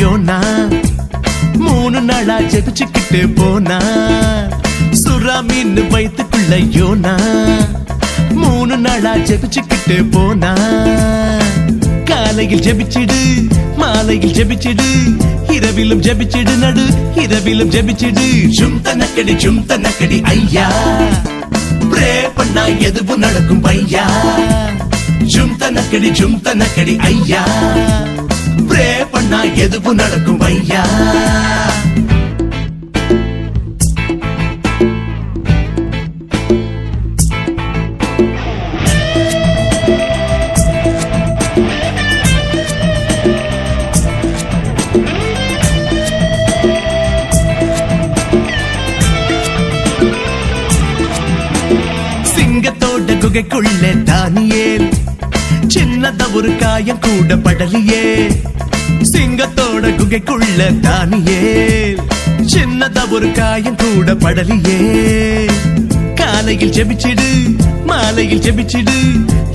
YONO மூணு நாளா ஜெபிச்சுக்கிட்டு போனா. சுறா மீன் வயிற்றுக்குள்ள யோனா மூணு நாளா ஜெபிச்சுக்கிட்டு போனா. காலையில் ஜெபிச்சிடு மாலையில் ஜெபிச்சிடு இரவிலும் ஜெபிச்சிடு நடு இரவிலும் ஜெபிச்சிடு. சும் தனக்கடி சும் தனக்கடி ஐயா. ப்ரே பண்ணா எதுவும் நடக்கும் பையா. சும் தனக்கடி சும் தனக்கடி ஐயா. பண்ணா எதுவும் நடக்கும் ஐயா சிங்கத்தோட குகைக்குள்ள தானியேல் சின்னத ஒரு காயம் கூட படலியே. சிங்கத்தோட குகைக்குள்ள தானியே. சின்னதா ஒரு காயம் கூட படலியே. காலையில் ஜெபிச்சிடு மாலையில் ஜெபிச்சிடு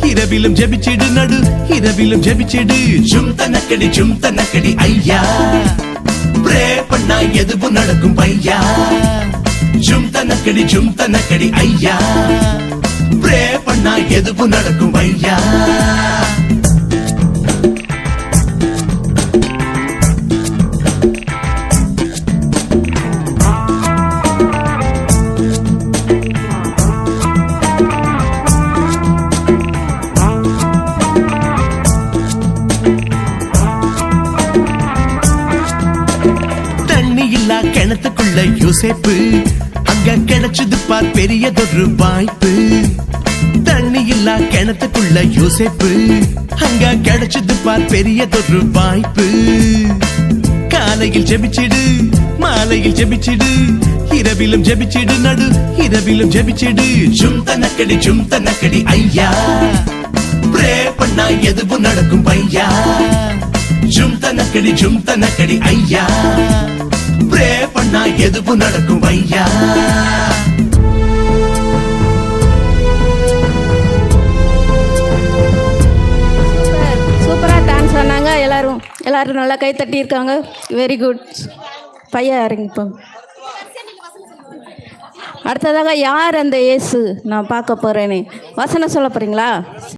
இரவிலும் ஜெபிச்சிடு நடு இரவிலும் ஜெபிச்சிடு. சும் தனக்கடி சும் தனக்கடி ஐயா. பிரே பண்ணா எதுவும் நடக்கும் பையா. சும் தனக்கடி சும் தனக்கடி ஐயா. பிரே பண்ணா எதுவும் நடக்கும் ஐயா தண்ணி கிணத்துக்குள்ள யோசிப்பு. அங்க கிடைச்சது பார் பெரியதொரு வாய்ப்பு. தண்ணி இல்லா கிணத்துக்குள்ள யோசிப்பு. அங்க கிடைச்சது பார் பெரியதொரு வாய்ப்பு. காலையில் ஜெபிச்சிடு மாலையில் ஜெபிச்சிடு. இரவிலும் ஜெபிச்சிடு நடு இரவிலும் ஜெபிச்சிடு. ஜும் தனக்கடி ஜும் தனக்கடி ஐயா. பிரே பண்ணா எதுவும் நடக்கும் பையா. ஜும் தனக்கடி ஜும் தனக்கடி ஐயா. எதுவும் நடக்கும் ஐயா? சூப்பராக டான்ஸ் பண்ணாங்க எல்லாரும். எல்லாரும் நல்லா கை தட்டியிருக்காங்க வெரி குட் பையன் இறங்கிப்போம் அடுத்ததாக யார் அந்த இயேசு நான் பார்க்க போகிறேன்னு வசனம் சொல்ல போகிறீங்களா